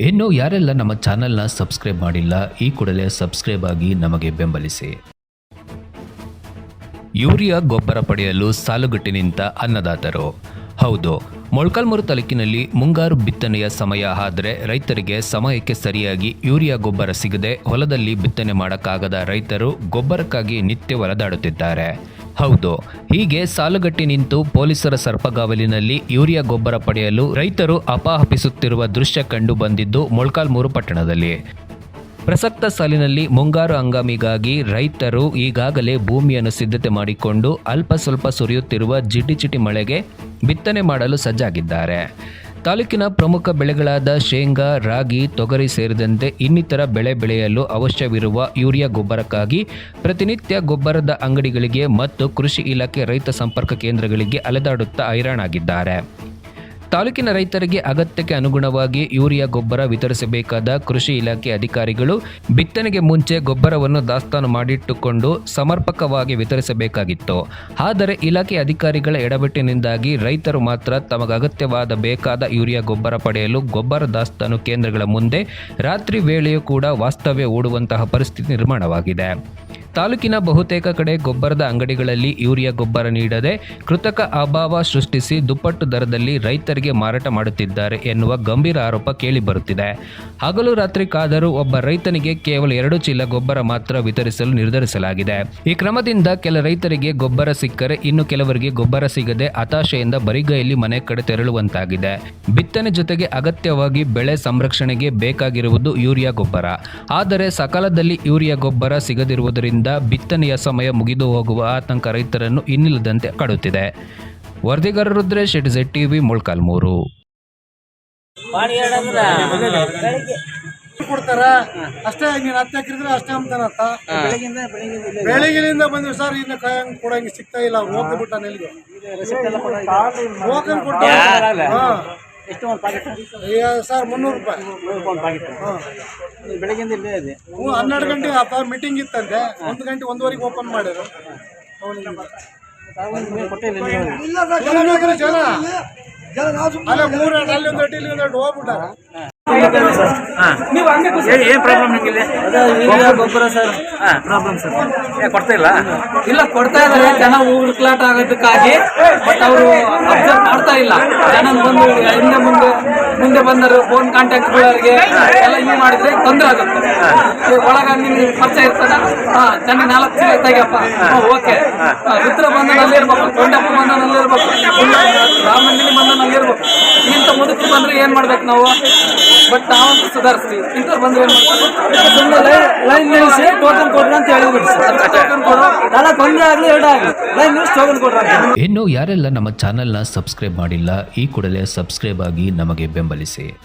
ಇನ್ನು ಯಾರೆಲ್ಲ ನಮ್ಮ ಚಾನೆಲ್ನ ಸಬ್ಸ್ಕ್ರೈಬ್ ಮಾಡಿಲ್ಲ, ಈ ಕೂಡಲೇ ಸಬ್ಸ್ಕ್ರೈಬ್ ಆಗಿ ನಮಗೆ ಬೆಂಬಲಿಸಿ. ಯೂರಿಯಾ ಗೊಬ್ಬರ ಪಡೆಯಲು ಸಾಲುಗಟ್ಟಿ ನಿಂತ ಅನ್ನದಾತರು. ಹೌದು, ಮೊಳಕಾಲ್ಮೂರು ತಾಲೂಕಿನಲ್ಲಿ ಮುಂಗಾರು ಬಿತ್ತನೆಯ ಸಮಯ ಆದರೆ ರೈತರಿಗೆ ಸಮಯಕ್ಕೆ ಸರಿಯಾಗಿ ಯೂರಿಯಾ ಗೊಬ್ಬರ ಸಿಗದೆ ಹೊಲದಲ್ಲಿ ಬಿತ್ತನೆ ಮಾಡೋಕ್ಕಾಗದ ರೈತರು ಗೊಬ್ಬರಕ್ಕಾಗಿ ನಿತ್ಯ ಒಲೆದಾಡುತ್ತಿದ್ದಾರೆ ಹೌದು. ಹೀಗೆ ಸಾಲುಗಟ್ಟಿ ನಿಂತು ಪೊಲೀಸರ ಸರ್ಪಗಾವಲಿನಲ್ಲಿ ಯೂರಿಯಾ ಗೊಬ್ಬರ ಪಡೆಯಲು ರೈತರು ಅಪಾಹಪಿಸುತ್ತಿರುವ ದೃಶ್ಯ ಕಂಡು ಬಂದಿದ್ದು ಮೊಳಕಾಲ್ಮೂರು ಪಟ್ಟಣದಲ್ಲಿ. ಪ್ರಸಕ್ತ ಸಾಲಿನಲ್ಲಿ ಮುಂಗಾರು ಹಂಗಾಮಿಗಾಗಿ ರೈತರು ಈಗಾಗಲೇ ಭೂಮಿಯನ್ನು ಸಿದ್ಧತೆ ಮಾಡಿಕೊಂಡು ಅಲ್ಪ ಸ್ವಲ್ಪ ಸುರಿಯುತ್ತಿರುವ ಜಿಟಿಚಿಟಿ ಮಳೆಗೆ ಬಿತ್ತನೆ ಮಾಡಲು ಸಜ್ಜಾಗಿದ್ದಾರೆ. ತಾಲೂಕಿನ ಪ್ರಮುಖ ಬೆಳೆಗಳಾದ ಶೇಂಗಾ, ರಾಗಿ, ತೊಗರಿ ಸೇರಿದಂತೆ ಇನ್ನಿತರ ಬೆಳೆ ಬೆಳೆಯಲು ಅವಶ್ಯವಿರುವ ಯೂರಿಯಾ ಗೊಬ್ಬರಕ್ಕಾಗಿ ಪ್ರತಿನಿತ್ಯ ಗೊಬ್ಬರದ ಅಂಗಡಿಗಳಿಗೆ ಮತ್ತು ಕೃಷಿ ಇಲಾಖೆ ರೈತ ಸಂಪರ್ಕ ಕೇಂದ್ರಗಳಿಗೆ ಅಲೆದಾಡುತ್ತಾ ಹೈರಾಣಾಗಿದ್ದಾರೆ. ತಾಲೂಕಿನ ರೈತರಿಗೆ ಅಗತ್ಯಕ್ಕೆ ಅನುಗುಣವಾಗಿ ಯೂರಿಯಾ ಗೊಬ್ಬರ ವಿತರಿಸಬೇಕಾದ ಕೃಷಿ ಇಲಾಖೆ ಅಧಿಕಾರಿಗಳು ಬಿತ್ತನೆಗೆ ಮುಂಚೆ ಗೊಬ್ಬರವನ್ನು ದಾಸ್ತಾನು ಮಾಡಿಟ್ಟುಕೊಂಡು ಸಮರ್ಪಕವಾಗಿ ವಿತರಿಸಬೇಕಾಗಿತ್ತು. ಆದರೆ ಇಲಾಖೆ ಅಧಿಕಾರಿಗಳ ಎಡಬಿಟ್ಟಿನಿಂದಾಗಿ ರೈತರು ಮಾತ್ರ ತಮಗೆ ಅಗತ್ಯವಾದ ಬೇಕಾದ ಯೂರಿಯಾ ಗೊಬ್ಬರ ಪಡೆಯಲು ಗೊಬ್ಬರ ದಾಸ್ತಾನು ಕೇಂದ್ರಗಳ ಮುಂದೆ ರಾತ್ರಿ ವೇಳೆಯೂ ಕೂಡ ವಾಸ್ತವ್ಯ ಓಡುವಂತಹ ಪರಿಸ್ಥಿತಿ ನಿರ್ಮಾಣವಾಗಿದೆ. ತಾಲೂಕಿನ ಬಹುತೇಕ ಕಡೆ ಗೊಬ್ಬರದ ಅಂಗಡಿಗಳಲ್ಲಿ ಯೂರಿಯಾ ಗೊಬ್ಬರ ನೀಡದೆ ಕೃತಕ ಅಭಾವ ಸೃಷ್ಟಿಸಿ ದುಪ್ಪಟ್ಟು ದರದಲ್ಲಿ ರೈತರಿಗೆ ಮಾರಾಟ ಮಾಡುತ್ತಿದ್ದಾರೆ ಎನ್ನುವ ಗಂಭೀರ ಆರೋಪ ಕೇಳಿಬರುತ್ತಿದೆ. ಹಗಲು ರಾತ್ರಿ ಕಾದರೂ ಒಬ್ಬ ರೈತನಿಗೆ ಕೇವಲ ಎರಡು ಚೀಲ ಗೊಬ್ಬರ ಮಾತ್ರ ವಿತರಿಸಲು ನಿರ್ಧರಿಸಲಾಗಿದೆ. ಈ ಕ್ರಮದಿಂದ ಕೆಲ ರೈತರಿಗೆ ಗೊಬ್ಬರ ಸಿಕ್ಕರೆ ಇನ್ನು ಕೆಲವರಿಗೆ ಗೊಬ್ಬರ ಸಿಗದೆ ಹತಾಶೆಯಿಂದ ಬರಿಗೈಯಲ್ಲಿ ಮನೆ ಕಡೆ ತೆರಳುವಂತಾಗಿದೆ. ಬಿತ್ತನೆ ಜೊತೆಗೆ ಅಗತ್ಯವಾಗಿ ಬೆಳೆ ಸಂರಕ್ಷಣೆಗೆ ಬೇಕಾಗಿರುವುದು ಯೂರಿಯಾ ಗೊಬ್ಬರ. ಆದರೆ ಸಕಾಲದಲ್ಲಿ ಯೂರಿಯಾ ಗೊಬ್ಬರ ಸಿಗದಿರುವುದರಿಂದ ಬಿತ್ತನೆಯ ಸಮಯ ಮುಗಿದು ಹೋಗುವ ಆತಂಕ ರೈತರನ್ನು ಇನ್ನಿಲ್ಲದಂತೆ ಕಾಡುತ್ತಿದೆ. ವರದಿಗಾರ ರುದ್ರೇಶ್ ಎಟ್ ಜೆಡ್ ಟಿವಿ ಮೊಳ್ಕಾಲ್ಮೂರು ಕೊಡ್ತಾರ? ಅಷ್ಟೇ ನೀನ್ ಹತ್ತು ಹಾಕಿದ್ರೆ ಅಷ್ಟೇ ಅರ್ಥ. ಬೆಳಗಿನಿಂದ ಬಂದ್ವಿ ಸರ್ ಇನ್ನು ಕಾಯಂಗ್ ಕೊಡಂಗ್ ಸಿಗ್ತಾ ಇಲ್ಲ. ಅವ್ರು. ಹೋಗಿ ಬಿಟ್ಟ ನೆಲ್ಲಿಗೆ ಒಂದು. ಸರ್ ಮುನ್ನೂರು ರೂಪಾಯಿ. ಹಾ. ಬೆಳಗ್ಗೆಯಿಂದ ಇಲ್ಲೇ ಇದೆ. ಹ್ಞೂ ಹನ್ನೆರಡು ಗಂಟೆ ಆತ ಮೀಟಿಂಗ್ ಇತ್ತಂತೆ. ಒಂದು ಗಂಟೆ ಒಂದುವರೆಗೆ ಓಪನ್ ಮಾಡಿದ್ರು. ಜನ ಅಲ್ಲ ಮೂರು ಅಲ್ಲಿ ಒಂದು ಅಡ್ಡಿ ಇಲ್ಲಿ ಒಂದು ಹೋಗ್ಬಿಟ್ಟಾರ. ಏನ್ ಪ್ರಾಬ್ಲಮ್ ನಿಮಗೆ ಗೊಬ್ಬರ ಸರ್ ಪ್ರಾಬ್ಲಮ್ ಸರ್ ಕೊಡ್ತಾ ಇಲ್ಲ? ಇಲ್ಲ ಕೊಡ್ತಾ ಇದಾರೆ ಜನ ಕ್ಲಾಟ್ ಆಗೋದಕ್ಕಾಗಿ ಬಟ್ ಅವರು ಅಬ್ಸರ್ವ್ ಮಾಡ್ತಾ ಇಲ್ಲ. ಜನ ಬಂದು ಹಿಂದೆ ಮುಂದೆ ಮುಂದೆ ಬಂದರು. ಫೋನ್ ಕಾಂಟ್ಯಾಕ್ಟ್ ಕಾಂಟ್ಯಾಕ್ಟ್ಗಳವರಿಗೆ ಎಲ್ಲ ಇದು ಮಾಡಿದ್ರೆ ತೊಂದರೆ ಆಗುತ್ತೆ. ಒಳಗ ನಿಮ್ಗೆ ಪರಿಚಯ ಇರ್ತದ? ಹಾ ಚೆನ್ನಾಗಿ ನಾಲ್ಕು ಚೀಲ ತೆಗಿಯಪ್ಪ ಓಕೆ. ರುದ್ರ ಬಂಧನಲ್ಲಿ ಇರ್ಬೇಕು ಕೊಂಡಪ್ಪ ಬಂಧನಲ್ಲಿ ಇರ್ಬೇಕು ರಾಮಂದಿನಿ ಬಂಧನಲ್ಲಿ ಇರ್ಬೇಕು. ಇಂಥ ಮುದುಕರು ಬಂದ್ರೆ ಏನ್ ಮಾಡ್ಬೇಕು ನಾವು? ಬಟ್ ನಾವಂತೂ ಸುಧಾರಿಸ್ತೀವಿ. ಇಂಥವ್ರು ಬಂದ್ರೆ ಏನ್ ಸುಮ್ಮನೆ ಲೈನ್ ನಿಲ್ಲಿಸಿ ಟೋಕನ್ ಕೊಡ್ರಿ ಅಂತ ಹೇಳಿಬಿಡಿ ಟೋಕನ್ ಕೊಡು ನಾಲ್ಕು ಒಂದೇ ಆಗಲಿ ಎರಡು ಆಗಲಿ. ಲೈನ್ ನಿಲ್ಲಿಸಿ ಟೋಕನ್ ಕೊಡ್ರಿ ಇನ್ನು ಯಾರೆಲ್ಲ ನಮ್ಮ ಚಾನೆಲ್ನ ಸಬ್ಸ್ಕ್ರೈಬ್ ಮಾಡಿಲ್ಲ ಈ ಕೂಡಲೇ ಸಬ್ಸ್ಕ್ರೈಬ್ ಆಗಿ ನಮಗೆ ಬೆಂಬಲಿಸಿ.